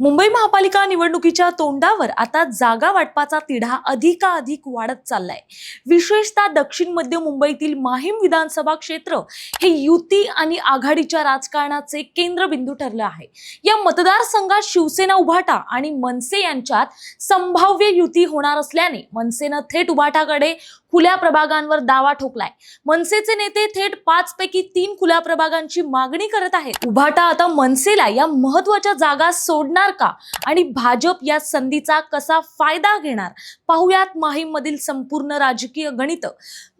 मुंबई महापालिका निवडणुकीच्या तोंडावर आता जागा वाटपाचा तिढा अधिकाधिक वाढत चाललाय. विशेषतः दक्षिण मध्य मुंबईतील माहीम विधानसभा क्षेत्र हे युती आणि आघाडीच्या राजकारणाचे केंद्रबिंदू ठरलं आहे. या मतदारसंघात शिवसेना उभाटा आणि मनसे यांच्यात संभाव्य युती होणार असल्याने मनसेनं थेट उभाटाकडे खुल्या प्रभागांवर दावा ठोकलाय. मनसेचे नेते थेट पाच पैकी तीन खुल्या प्रभागांची मागणी करत आहेत. उभाटा आता मनसेला या महत्त्वाच्या जागा सोडणार का? आणि भाजप या संधीचा कसा फायदा घेणार? पाहुयात माहीम मधील संपूर्ण राजकीय गणित.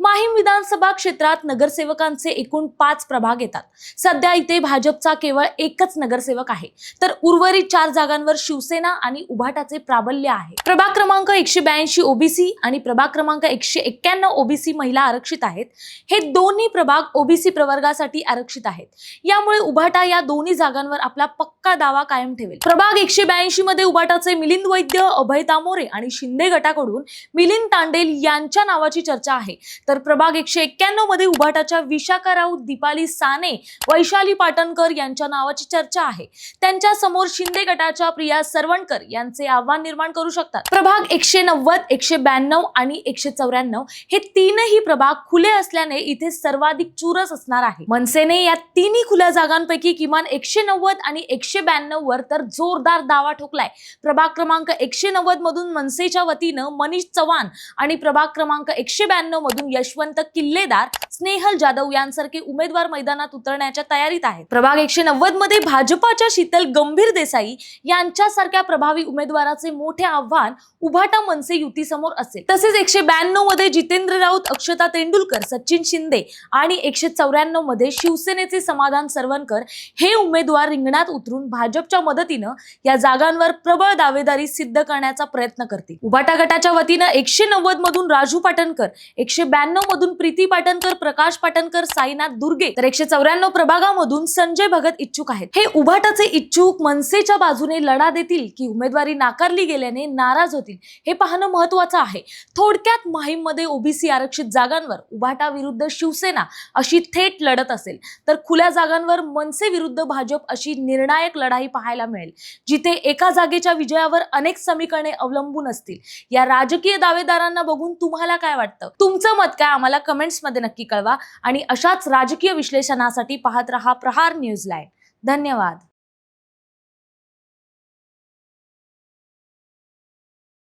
माहीम विधानसभा क्षेत्रात नगरसेवकांचे एकूण पाच प्रभाग येतात. सध्या इथे भाजपचा केवळ एकच नगरसेवक आहे. तर उर्वरित चार जागांवर शिवसेना आणि उभाटाचे प्राबल्य आहे. प्रभाग क्रमांक एकशे ब्याऐंशी ओबीसी आणि प्रभाग क्रमांक एकशे एक्क्याण्णव ओबीसी महिला आरक्षित आहेत. हे दोन्ही प्रभाग ओबीसी प्रवर्गासाठी आरक्षित आहेत. यामुळे उभाटा या दोन्ही जागांवर आपला पक्का दावा कायम ठेवेल. प्रभाग एकशे ब्याऐंशी मध्ये उभाटाचे मिलिंद वैद्य अभय तामोरे आणि शिंदे गटाकडून मिलिंद तांडेल यांच्या नावाची चर्चा आहे. तर प्रभाग एकशे एक्क्याण्णवमध्ये उभाटाच्या विशाखा राऊत दीपाली साने वैशाली पाटणकर यांच्या नावाची चर्चा आहे. त्यांच्यासमोर शिंदे गटाच्या प्रिया सरवणकर यांचे आव्हान निर्माण करू शकतात. प्रभाग एकशे नव्वद एकशे ब्याण्णव आणि एकशे चौऱ्याण्णव हे तीनही प्रभाग खुले असल्याने इथे सर्वाधिक चुरस असणार आहे. मनसेने या तिन्ही खुल्या जागांपैकी किमान एकशे नव्वद आणि एकशे ब्याण्णव वर तर जोरदार दावा ठोकलाय. प्रभाग क्रमांक एकशे नव्वद मधून मनसेच्या वतीनं मनीष चव्हाण आणि प्रभाग क्रमांक एकशे ब्याण्णव मधून यशवंत किल्लेदार स्नेहल जाधव यांसारखे उमेदवार मैदानात उतरण्याच्या तयारीत आहेत. प्रभाग एकशे नव्वदमध्ये भाजपाच्या शीतल गंभीर देसाई यांच्यासारख्या प्रभावी उमेदवाराचे मोठे आव्हान उभाटा मनसे युतीसमोर असेल. तसेच एकशे ब्याण्णवमध्ये जितेंद्र राऊत अक्षता तेंडुलकर सचिन शिंदे आणि एकशे चौऱ्याण्णवमध्ये शिवसेनेचे समाधान सरवणकर हे उमेदवार रिंगणात उतरून भाजपच्या मदतीनं या जागांवर प्रबळ दावेदारी सिद्ध करण्याचा प्रयत्न करतील. उबाटा गटाच्या वतीनं एकशे नव्वद मधून राजू पाटणकर एकशे ब्याण्णव मधून प्रीती पाटणकर प्रकाश पाटणकर साईनाथ दुर्गे तर एकशे चौऱ्याण्णव प्रभागामधून संजय भगत इच्छुक आहेत. हे उभाटाचे इच्छुक मनसेच्या बाजूने लढा देतील की उमेदवारी नाकारली गेल्याने नाराज होतील हे पाहणं महत्वाचं आहे. थोडक्यात माहीममध्ये ओबीसी आरक्षित जागांवर उभाटा विरुद्ध शिवसेना अशी थेट लढत असेल तर खुल्या जागांवर मनसे विरुद्ध भाजप अशी निर्णायक लढाई पाहायला मिळेल जिथे एका जागेच्या विजयावर अनेक समीकरणे अवलंबून असतील. या राजकीय दावेदारांना बघून तुम्हाला काय वाटतं? तुमचं मत काय? आम्हाला कमेंट्समध्ये नक्की कळवा. आणि अशाच राजकीय विश्लेषणासाठी पाहत रहा प्रहार न्यूज लाईव्ह धन्यवाद.